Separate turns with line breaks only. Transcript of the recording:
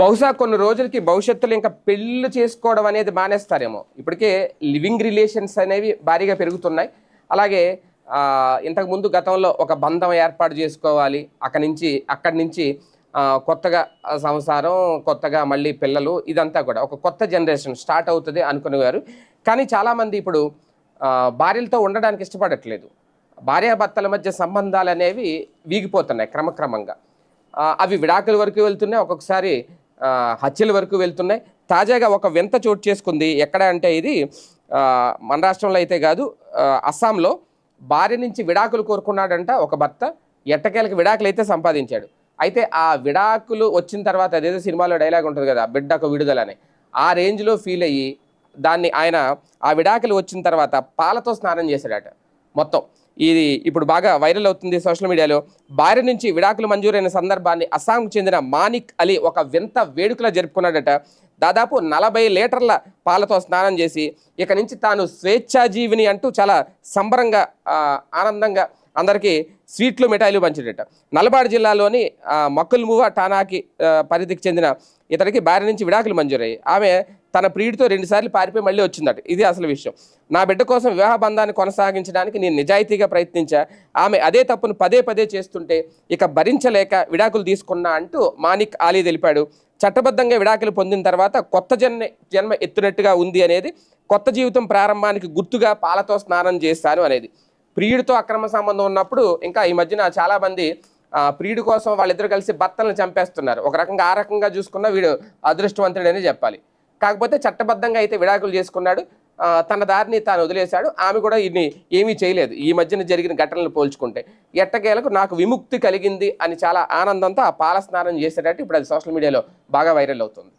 బహుశా కొన్ని రోజులకి భవిష్యత్తులో ఇంకా పెళ్ళి చేసుకోవడం అనేది మానేస్తారేమో. ఇప్పటికే లివింగ్ రిలేషన్స్ అనేవి భారీగా పెరుగుతున్నాయి. అలాగే ఇంతకుముందు గతంలో ఒక బంధం ఏర్పాటు చేసుకోవాలి. అక్కడి నుంచి అక్కడి నుంచి కొత్తగా సంసారం కొత్తగా మళ్ళీ పిల్లలు ఇదంతా కూడా ఒక కొత్త జనరేషన్ స్టార్ట్ అవుతుంది అనుకునేవారు. కానీ చాలామంది ఇప్పుడు భార్యలతో ఉండడానికి ఇష్టపడట్లేదు. భార్యాభర్తల మధ్య సంబంధాలు అనేవి వీగిపోతున్నాయి క్రమక్రమంగా. అవి విడాకుల వరకు వెళ్తున్నాయి. ఒక్కొక్కసారి హత్యల వరకు వెళ్తున్నాయి. తాజాగా ఒక వింత చోటు చేసుకుంది. ఎక్కడ అంటే ఇది మన రాష్ట్రంలో అయితే కాదు అస్సాంలో భార్య నుంచి విడాకులు కోరుకున్నాడంట ఒక భర్త. ఎట్టకేలకు విడాకులు అయితే సంపాదించాడు. అయితే ఆ విడాకులు వచ్చిన తర్వాత అదేదో సినిమాలో డైలాగ్ ఉంటుంది కదా బిడ్డకు విడుదల అని ఆ రేంజ్లో ఫీల్ అయ్యి దాన్ని ఆయన ఆ విడాకులు వచ్చిన తర్వాత పాలతో స్నానం చేశాడట. మొత్తం. ఇది ఇప్పుడు బాగా వైరల్ అవుతుంది సోషల్ మీడియాలో. భార్య నుంచి విడాకులు మంజూరైన సందర్భాన్ని అస్సాంకు చెందిన మానిక్ అలీ ఒక వింత వేడుకలా జరుపుకున్నాడట. దాదాపు నలభై లీటర్ల పాలతో స్నానం చేసి ఇక నుంచి తాను స్వేచ్ఛాజీవిని అంటూ చాలా సంబరంగా ఆనందంగా అందరికీ స్వీట్లు మిఠాయిలు పంచాడట. నల్బాడ్ జిల్లాలోని ఆ, మక్కుల్మువా టానాకి పరిధికి చెందిన ఇతడికి భార్య నుంచి విడాకులు మంజూరయ్యాయి. ఆమె తన ప్రియుడితో రెండుసార్లు పారిపోయి మళ్ళీ వచ్చిందట. ఇది అసలు విషయం. నా బిడ్డ కోసం వివాహ బంధాన్ని కొనసాగించడానికి నేను నిజాయితీగా ప్రయత్నించా. ఆమె అదే తప్పును పదే పదే చేస్తుంటే ఇక భరించలేక విడాకులు తీసుకున్నా అంటూ మానిక్ ఆలీ తెలిపాడు. చట్టబద్ధంగా విడాకులు పొందిన తర్వాత కొత్త జన్మ జన్మ ఎత్తునట్టుగా ఉంది అనేది కొత్త జీవితం ప్రారంభానికి గుర్తుగా పాలతో స్నానం చేస్తాను అనేది. ప్రియుడితో అక్రమ సంబంధం ఉన్నప్పుడు ఇంకా ఈ మధ్యన చాలామంది ప్రియుడి కోసం వాళ్ళిద్దరు కలిసి భర్తలను చంపేస్తున్నారు. ఒక రకంగా ఆ రకంగా చూసుకున్న వీడు అదృష్టవంతుడని చెప్పాలి. కాకపోతే చట్టబద్ధంగా అయితే విడాకులు చేసుకున్నాడు. తన దారిని తాను వదిలేశాడు. ఆమె కూడా ఇన్ని ఏమీ చేయలేదు. ఈ మధ్యన జరిగిన ఘటనలు పోల్చుకుంటే. ఎట్టకేలకు నాకు విముక్తి కలిగింది అని చాలా ఆనందంతో ఆ పాల స్నానం చేసేటట్టు ఇప్పుడు అది సోషల్ మీడియాలో బాగా వైరల్ అవుతుంది.